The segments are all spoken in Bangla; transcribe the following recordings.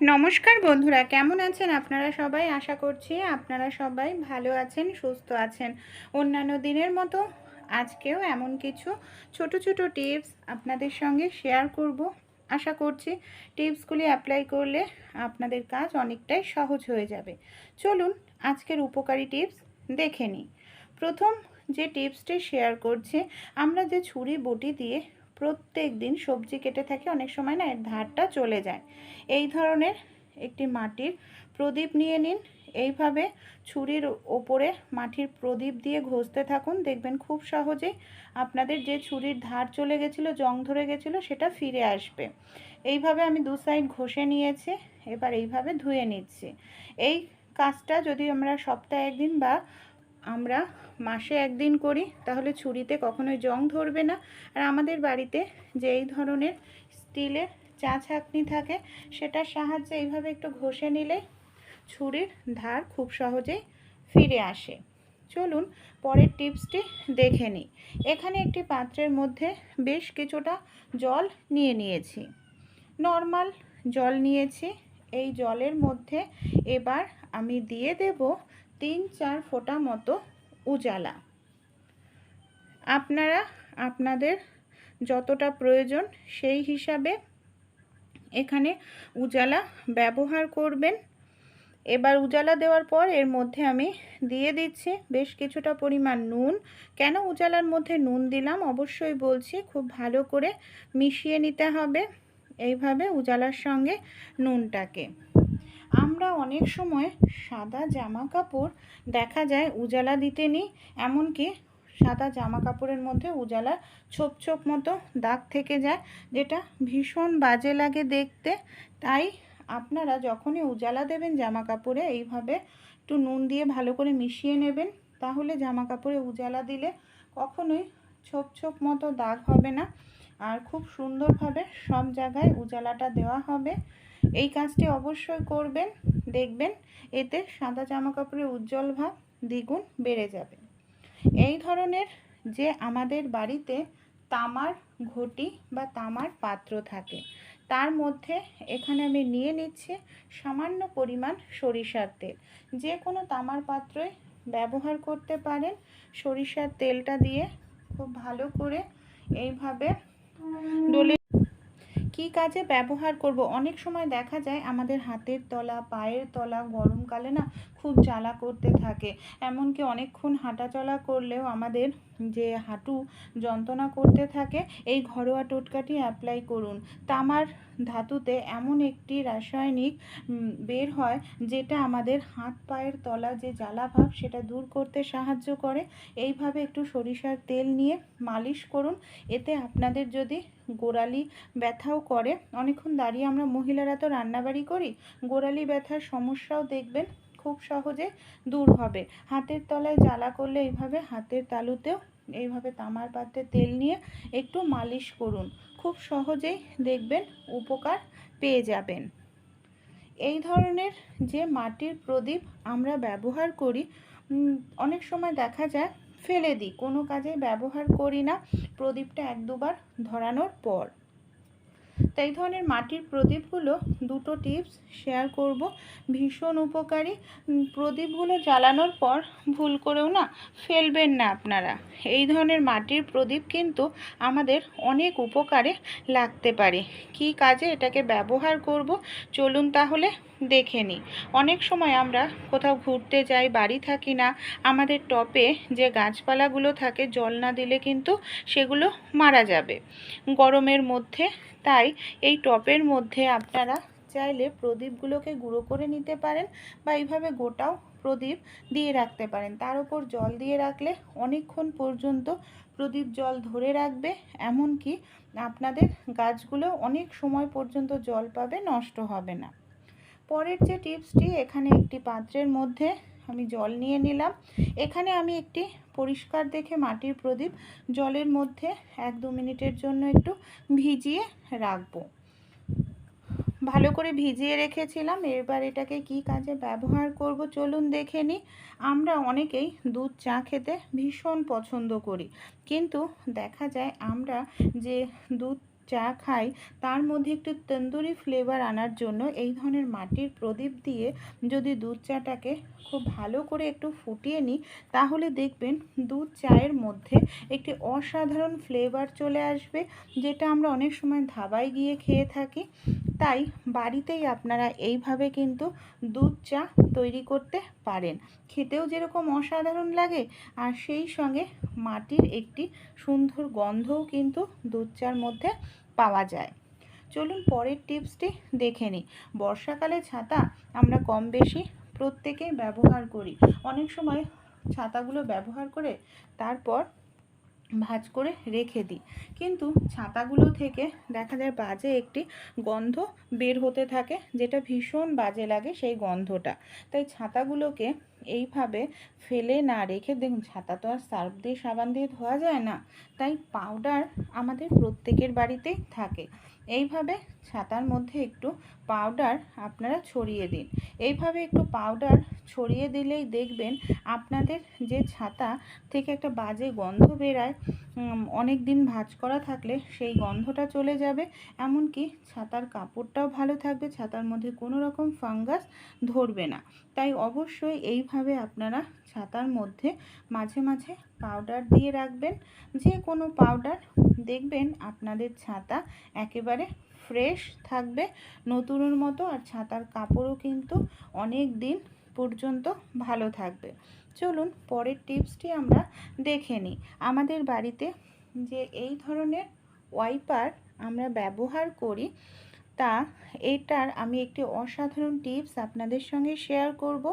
নমস্কার বন্ধুরা, কেমন আছেন আপনারা সবাই? আশা করছি আপনারা সবাই ভালো আছেন, সুস্থ আছেন। অন্যান্য দিনের মতো আজকেও এমন কিছু ছোট ছোট টিপস আপনাদের সঙ্গে শেয়ার করব। আশা করছি টিপসগুলি অ্যাপ্লাই করলে আপনাদের কাজ অনেকটাই সহজ হয়ে যাবে। চলুন আজকের উপকারী টিপস দেখে নিই। প্রথম যে টিপসটি শেয়ার করছি, আমরা যে ছুরি, বটি দিয়ে প্রত্যেক দিন সবজি কেটে থাকি, অনেক সময় না এর ধারটা চলে যায়। এই ধরনের একটি মাটির প্রদীপ নিয়ে নিন। এইভাবে ছুরির ওপরে মাটির প্রদীপ দিয়ে ঘষতে থাকুন। দেখবেন খুব সহজেই আপনাদের যে ছুরির ধার চলে গেছিল, জং ধরে গেছিল, সেটা ফিরে আসবে। এইভাবে আমি দু সাইড ঘষে নিয়েছি, এবার এইভাবে ধুয়ে নিচ্ছি। এই কাজটা যদি আমরা সপ্তাহে একদিন বা আমরা মাসে একদিন করি, তাহলে ছুরিতে কখনোই জং ধরবে না। আর আমাদের বাড়িতে যে এই ধরনের স্টিলের চা ছাঁকনি থাকে, সেটার সাহায্যে এইভাবে একটু ঘষে নিলে ছুরির ধার খুব সহজেই ফিরে আসে। চলুন পরের টিপসটি দেখে নিই। এখানে একটি পাত্রের মধ্যে বেশ কিছুটা জল নিয়ে নিয়েছি। নর্মাল জল নিয়েছি। এই জলের মধ্যে এবার আমি দিয়ে দেব তিন চার ফোঁটা মতো উজালা। আপনারা, আপনাদের যতটা প্রয়োজন সেই হিসাবে এখানে উজালা ব্যবহার করবেন। এবার উজালা দেওয়ার পর এর মধ্যে আমি দিয়ে দিচ্ছি বেশ কিছুটা পরিমাণ নুন। কেন উজালার মধ্যে নুন দিলাম? অবশ্যই বলছি খুব ভালো করে মিশিয়ে নিতে হবে। এইভাবে উজালার সঙ্গে নুনটাকে। আমরা অনেক সময় সাদা জামা কাপড় দেখা যায় উজালা দিতে নিই, এমনকি সাদা জামা কাপড়ের মধ্যে উজালা ছোপ ছোপ মতো দাগ থেকে যায়, যেটা ভীষণ বাজে লাগে দেখতে। তাই আপনারা যখনই উজালা দেবেন জামা কাপড়ে এইভাবে একটু নুন দিয়ে ভালো করে মিশিয়ে নেবেন। তাহলে জামা কাপড়ে উজালা দিলে কখনোই ছোপ ছোপ মতো দাগ হবে না। আর খুব সুন্দরভাবে সব জায়গায় উজালাটা দেওয়া হবে। এই কাজটি অবশ্যই করবেন, দেখবেন এতে সাদা জামা কাপড়ের উজ্জ্বল ভাব দ্বিগুণ বেড়ে যাবে। এই ধরনের যে আমাদের বাড়িতে তামার ঘটি বা তামার পাত্র থাকে, তার মধ্যে এখানে আমি নিয়ে নিচ্ছি সামান্য পরিমাণ সরিষার তেল। যে কোনো তামার পাত্রই ব্যবহার করতে পারেন, সরিষার তেলটা দিয়ে খুব ভালো করে এইভাবে ডলে কি কাজে ব্যবহার করব? অনেক সময় দেখা যায় আমাদের হাতের তলা, পায়ের তলা গরমকালে না খুব জ্বালা করতে থাকে। এমনকি অনেকক্ষণ হাঁটাচলা করলেও আমাদের যে হাঁটু যন্ত্রণা করতে থাকে, এই ঘরোয়া টোটকাটি অ্যাপ্লাই করুন। তামার ধাতুতে এমন একটি রাসায়নিক বের হয় যেটা আমাদের হাত পায়ের তলা যে জ্বালা ভাব সেটা দূর করতে সাহায্য করে। এইভাবে একটু সরিষার তেল নিয়ে মালিশ করুন। এতে আপনাদের যদি গোড়ালি ব্যথাও করে, অনেকক্ষণ দাঁড়িয়ে আমরা মহিলারা তো রান্নাবাড়ি করি, গোড়ালি ব্যথার সমস্যাও দেখবেন, খুব সহজে দূর হবে। হাতের তলায় জ্বালা করলে এইভাবে হাতের তালুতেও এইভাবে তামার পাত্রে তেল নিয়ে একটু মালিশ করুন। খুব সহজেই দেখবেন উপকার পেয়ে যাবেন। এই ধরনের যে মাটির প্রদীপ আমরা ব্যবহার করি অনেক সময় দেখা যায় ফেলে দিই, কোনো কাজে ব্যবহার করি না প্রদীপটা এক দুবার ধরানোর পর। তো এই ধরনের মাটির প্রদীপগুলো দুটো টিপস শেয়ার করব। ভীষণ উপকারী। প্রদীপগুলো জ্বালানোর পর ভুল করেও না ফেলবেন না আপনারা। এই ধরনের মাটির প্রদীপ কিন্তু আমাদের অনেক উপকারে লাগতে পারে। কি কাজে এটাকে ব্যবহার করব? চলুন তাহলে দেখে নিই। অনেক সময় আমরা কোথাও ঘুরতে যাই, বাড়ি থাকি না, আমাদের টপে যে গাছপালাগুলো থাকে, জল না দিলে কিন্তু সেগুলো মারা যাবে। গরমের মধ্যে তাই এই টপের মধ্যে আপনারা চাইলে প্রদীপগুলোকে গুঁড়ো করে নিতে পারেন বা এইভাবে গোটাও প্রদীপ দিয়ে রাখতে পারেন। তার উপর জল দিয়ে রাখলে অনেকক্ষণ পর্যন্ত প্রদীপ জল ধরে রাখবে। এমনকি আপনাদের গাছগুলো অনেক সময় পর্যন্ত জল পাবে, নষ্ট হবে না। পরের যে টিপসটি, এখানে একটি পাত্রের মধ্যে আমি জল নিয়ে নিলাম। এখানে আমি একটি পরিষ্কার দেখে মাটির প্রদীপ জলের মধ্যে এক দু মিনিটের জন্য একটু ভিজিয়ে রাখব। ভালো করে ভিজিয়ে রেখেছিলাম। এবার এটাকে কি কাজে ব্যবহার করব চলুন দেখে নিই। আমরা অনেকেই দুধ চা খেতে ভীষণ পছন্দ করি। কিন্তু দেখা যায় আমরা যে দুধ চা খাই, তার মধ্যে একটু তন্দুরি ফ্লেভার আনার জন্য এই ধরনের মাটির প্রদীপ দিয়ে যদি দুধ চাটাকে খুব ভালো করে একটু ফুটিয়ে নিই, তাহলে দেখবেন দুধ চায়ের মধ্যে একটি অসাধারণ ফ্লেভার চলে আসবে, যেটা আমরা অনেক সময় ধাবায় গিয়ে খেয়ে থাকি। তাই বাড়িতেই আপনারা এইভাবে কিন্তু দুধ চা তৈরি করতে পারেন। খেতেও যেরকম অসাধারণ লাগে, আর সেই সঙ্গে মাটির একটি সুন্দর গন্ধও কিন্তু দুধ চার মধ্যে পাওয়া যায়। চলুন পরের টিপসটি দেখে নিই। বর্ষাকালে ছাতা আমরা কম বেশি প্রত্যেকেই ব্যবহার করি। অনেক সময় ছাতাগুলো ব্যবহার করে তারপর ভাঁজ করে রেখে দিই। কিন্তু ছাতাগুলো থেকে দেখা যায় বাজে একটি গন্ধ বের হতে থাকে, যেটা ভীষণ বাজে লাগে সেই গন্ধটা। তাই ছাতাগুলোকে এইভাবে ফেলে না রেখে দেখুন, ছাতা তো আর সার্ফ দিয়ে সাবান দিয়ে ধোয়া যায় না, তাই পাউডার আমাদের প্রত্যেকের বাড়িতেই থাকে। এইভাবে ছাতার মধ্যে একটু পাউডার আপনারা ছড়িয়ে দিন। এইভাবে একটু পাউডার ছড়িয়ে দিলেই দেখবেন আপনাদের যে ছাতা থেকে একটা বাজে গন্ধ বেরায় অনেক দিন ভাঁজ করা থাকলে সেই গন্ধটা চলে যাবে। এমনকি ছাতার কাপড়টাও ভালো থাকবে, ছাতার মধ্যে কোনো রকম ফাঙ্গাস ধরবে না। তাই অবশ্যই এইভাবে আপনারা ছাতার মধ্যে মাঝে মাঝে পাউডার দিয়ে রাখবেন। যে কোনো পাউডার, দেখবেন আপনাদের ছাতা একেবারে ফ্রেশ থাকবে, নতুনের মতো, আর ছাতার কাপড়ও কিন্তু অনেক দিন পর্যন্ত ভালো থাকবে। চলুন পরের টিপসটি আমরা দেখে নিই। আমাদের বাড়িতে যে এই ধরনের ওয়াইপার আমরা ব্যবহার করি, তা এটার আমি একটি অসাধারণ টিপস আপনাদের সঙ্গে শেয়ার করব।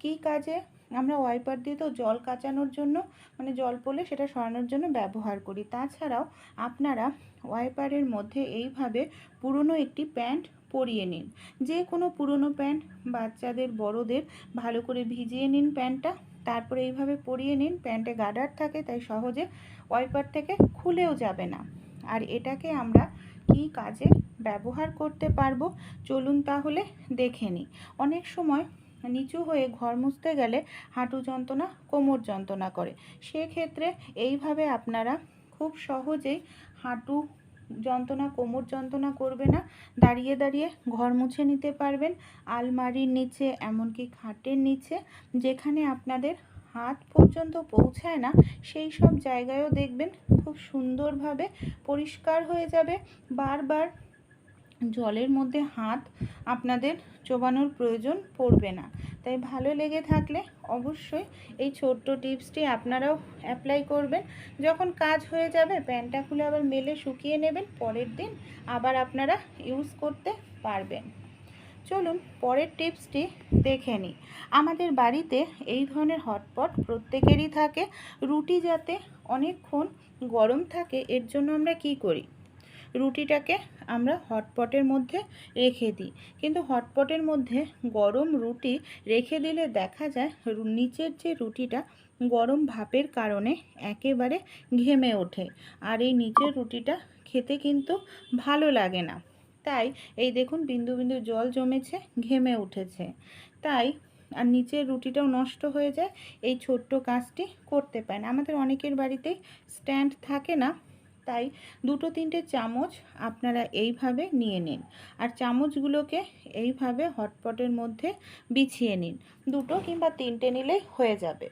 কি কাজে আমরা ওয়াইপার দিয়ে তো জল কাচানোর জন্য মানে জল পড়লে সেটা সরানোর জন্য ব্যবহার করি। তাছাড়াও আপনারা ওয়াইপারের মধ্যে এইভাবে পুরনো একটি প্যান্ট পরিয়ে নিন। যে কোনো পুরনো প্যান্ট বাচ্চাদের, বড়দের ভালো করে ভিজিয়ে নিন প্যান্টটা। তারপরে এইভাবে পরিয়ে নিন। প্যান্টে গার্ডার থাকে, তাই সহজে ওয়াইপার থেকে খুলেও যাবে না। আর এটাকে আমরা কি কাজে ব্যবহার করতে পারব? চলুন তাহলে দেখে নিই। অনেক সময় নিচু হয়ে ঘর মুছতে গেলে হাঁটু যন্ত্রণা, কোমর যন্ত্রণা করে। সেক্ষেত্রে এইভাবে আপনারা খুব সহজেই হাঁটু যন্ত্রণা, কোমর যন্ত্রণা করবে না। দাঁড়িয়ে দাঁড়িয়ে ঘর মুছে নিতে পারবেন। আলমারির নিচে এমনকি খাটের নিচে যেখানে আপনাদের হাত পর্যন্ত পৌঁছায় না, সেই সব জায়গায়ও দেখবেন খুব সুন্দরভাবে পরিষ্কার হয়ে যাবে। বারবার জলের মধ্যে হাত আপনাদের চোবানোর প্রয়োজন পড়বে না। তাই ভালো লেগে থাকলে অবশ্যই এই ছোট্ট টিপসটি আপনারাও অ্যাপ্লাই করবেন। যখন কাজ হয়ে যাবে প্যান্টটা খুলে আবার মেলে শুকিয়ে নেবেন, পরের দিন আবার আপনারা ইউজ করতে পারবেন। চলুন পরের টিপসটি দেখে নিই। আমাদের বাড়িতে এই ধরনের হটপট প্রত্যেকেরই থাকে। রুটি যাতে অনেকক্ষণ গরম থাকে, এর জন্য আমরা কি করি? রুটিটাকে আমরা হটপটের মধ্যে রেখে দিই। কিন্তু হটপটের মধ্যে গরম রুটি রেখে দিলে দেখা যায় নিচের যে রুটিটা গরম ভাপের কারণে একেবারে ঘেমে ওঠে। আর এই নিচের রুটিটা খেতে কিন্তু ভালো লাগে না। তাই এই দেখুন বিন্দু বিন্দু জল জমেছে, ঘেমে উঠেছে। তাই আর নিচের রুটিটাও নষ্ট হয়ে যায়, এই ছোট্ট কাজটি করতে পারেন আমাদের অনেকের বাড়িতেই স্ট্যান্ড থাকে না তাই দুটো তিনটে চামচ আপনারা এইভাবে নিয়ে নিন। আর চামচগুলোকে এইভাবে হটপটের মধ্যে বিছিয়ে নিন। দুটো কিংবা তিনটে নিলেই হয়ে যাবে।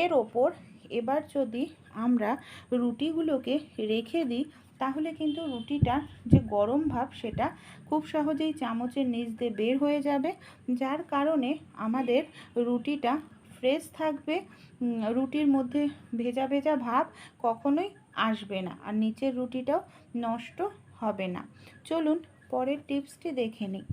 এর ওপর এবার যদি আমরা রুটিগুলোকে রেখে দিই, তাহলে কিন্তু রুটিটা যে গরম ভাব, সেটা খুব সহজেই চামচের নিচ দিয়ে বের হয়ে যাবে। যার কারণে আমাদের রুটিটা ফ্রেশ থাকবে। রুটির মধ্যে ভেজা ভেজা ভাব কখনোই আসবে না আর নিচের রুটিটাও নষ্ট হবে না। চলুন পরের টিপসটি দেখে নিই।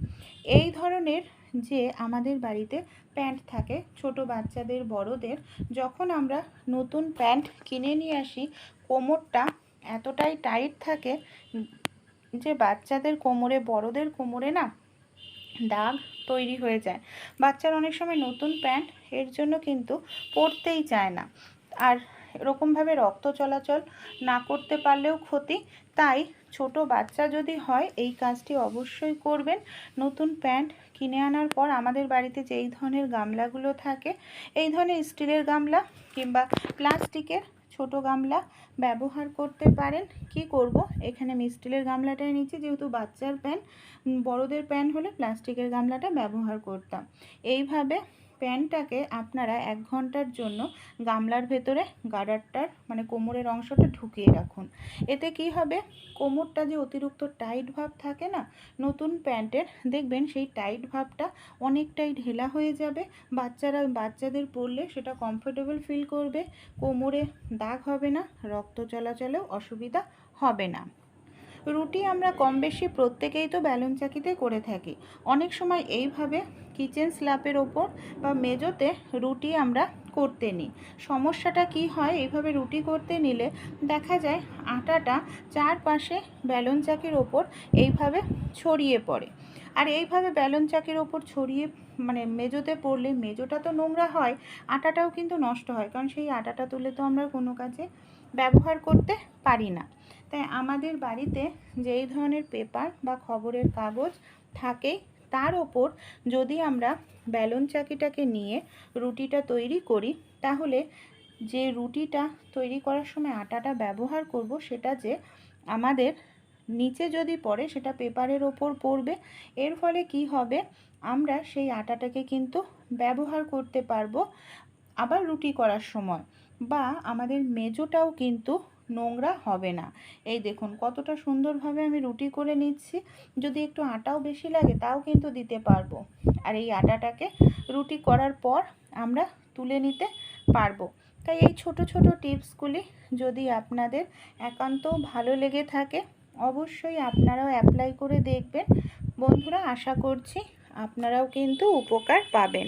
এই ধরনের যে আমাদের বাড়িতে প্যান্ট থাকে, ছোট বাচ্চাদের, বড়দের, যখন আমরা নতুন প্যান্ট কিনে নিয়ে আসি, কোমরটা এতটাই টাইট থাকে যে বাচ্চাদের কোমরে, বড়দের কোমরে না দাগ তৈরি হয়ে যায়। বাচ্চার অনেক সময় নতুন প্যান্ট এর জন্য কিন্তু পরতেই চায় না। আর এরকমভাবে রক্ত চলাচল না করতে পারলেও ক্ষতি। তাই ছোট বাচ্চা যদি হয় এই কাজটি অবশ্যই করবেন। নতুন প্যান্ট কিনে আনার পর আমাদের বাড়িতে যেই ধরনের গামলাগুলো থাকে এই ধরনের স্টিলের গামলা কিংবা প্লাস্টিকের ছোট গামলা ব্যবহার করতে পারেন। কি করব? এখানে আমি স্টিলের গামলাটাই নিচ্ছি যেহেতু বাচ্চার প্যান উম, বড়দের প্যান হলে প্লাস্টিকের গামলাটা ব্যবহার করতাম। এইভাবে প্যানটাকে আপনারা এক ঘণ্টার জন্য গামলার ভেতরে গার্ডারটার মানে কোমরের অংশটা ঢুকিয়ে রাখুন। এতে কি হবে? কোমরটা যে অতিরিক্ত টাইট ভাব থাকে না, নতুন প্যান্টের, দেখবেন সেই টাইট ভাবটা অনেকটাই ঢেলা হয়ে যাবে। বাচ্চারা, বাচ্চাদের পরলে সেটা কমফোর্টেবল ফিল করবে। কোমরে দাগ হবে না, রক্ত চলাচলেও অসুবিধা হবে না। রুটি আমরা কম বেশি প্রত্যেকেই তো ব্যালুন চাকিতে করে থাকি। অনেক সময় এইভাবে কিচেন স্ল্যাপের ওপর বা মেজোতে রুটি আমরা করতে নিই। সমস্যাটা কি হয়? এইভাবে রুটি করতে নিলে দেখা যায় আটাটা চারপাশে ব্যালন চাকির ওপর এইভাবে ছড়িয়ে পড়ে। আর এইভাবে ব্যালন চাকির ওপর ছড়িয়ে মানে মেজোতে পড়লে মেজোটা তো নোংরা হয়, আটাটাও কিন্তু নষ্ট হয়। কারণ সেই আটাটা তুলে তো আমরা কোনো কাজে ব্যবহার করতে পারি না। তাই আমাদের বাড়িতে যেই ধরনের পেপার বা খবরের কাগজ থাকে, তার ওপর যদি আমরা ব্যালন চাকিটাকে নিয়ে রুটিটা তৈরি করি, তাহলে যে রুটিটা তৈরি করার সময় আটাটা ব্যবহার করব সেটা যে আমাদের নিচে যদি পড়ে সেটা পেপারের ওপর পড়বে। এর ফলে কি হবে? আমরা সেই আটাটাকে কিন্তু ব্যবহার করতে পারব আবার রুটি করার সময় বা আমাদের মেজোটাও কিন্তু নোংরা হবে না। এই দেখুন, কতটা সুন্দরভাবে আমি রুটি করে নিচ্ছি। যদি একটু আটাও বেশি লাগে, তাও কিন্তু দিতে পারব। আর এই আটাটাকে রুটি করার পর আমরা তুলে নিতে পারব। তাই এই ছোট ছোট টিপসগুলি যদি আপনাদের একান্ত ভালো লেগে থাকে, অবশ্যই আপনারাও অ্যাপ্লাই করে দেখবেন। বন্ধুরা, আশা করছি আপনারাও কিন্তু উপকার পাবেন।